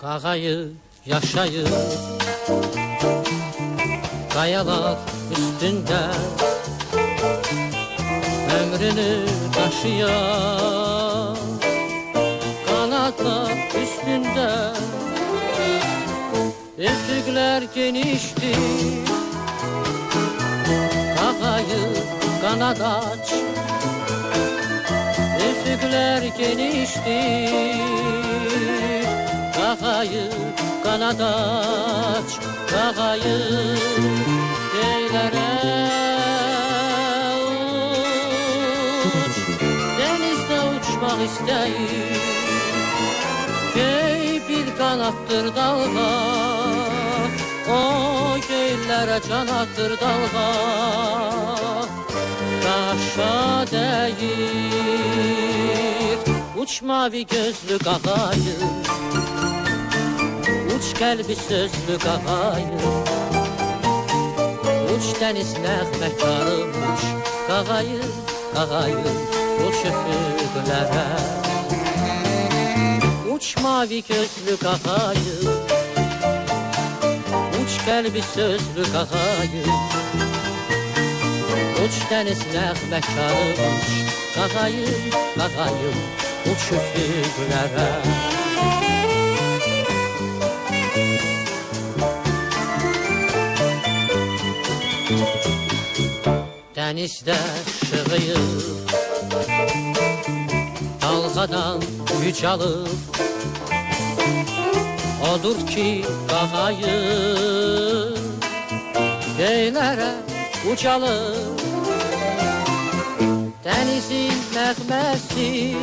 Kagayı yaşayır Kayalar üstünde. Ömrünü taşıyan Kanatlar üstünde. Üfükler genişti. Kagayı kanat aç. Üfükler geniştir Kakayı kanat aç. Kakayı uçmak isteyir Göy bir kanattır dalga O göllere can attır dalga. Taşa değir Uç mavi gözlü kakayı Uç kalbi sözlü kakayı Uç deniz nəğməkarım Uç kakayı kakayı Uç üfüqlərə Uç mavi gözlü kakayı Uç kalbi sözlü kakayı Uç deniz nəğməkarım Uç kakayı kakayı Uç üfüqlərə Denizde şığıyır Dalgadan güç alıp Odur ki kakayı Göylere uçalım. Denizin nəğməsi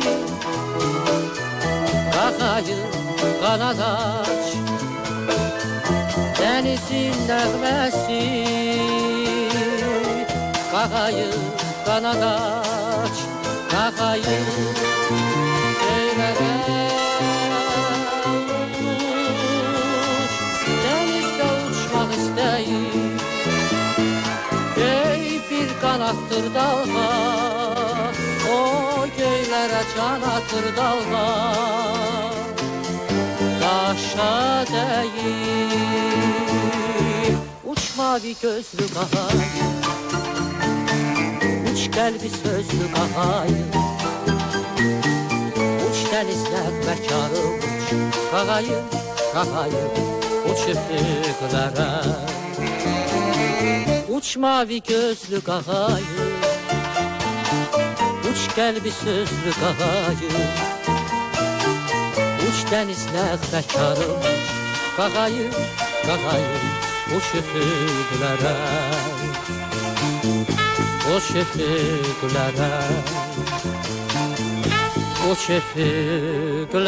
Kakayı kanat aç. Denizin nəğməsi Kakayı kanat aç. Kakayı bir kanattır dalga O göylere can atır dalga Taşa değil Uç mavi gözlü kakayı Uç kalbi sözlü kakayı Uç deniz nəğməkarım Uç kakayı kakayı Uç üfüqlərə Uç mavi gözlü kakayı Uç kalbi sözlü kakayı Uç deniz nəğməkarım Uç kakayı kakayı Uç üfüqlərə o şefiklere O şefiklere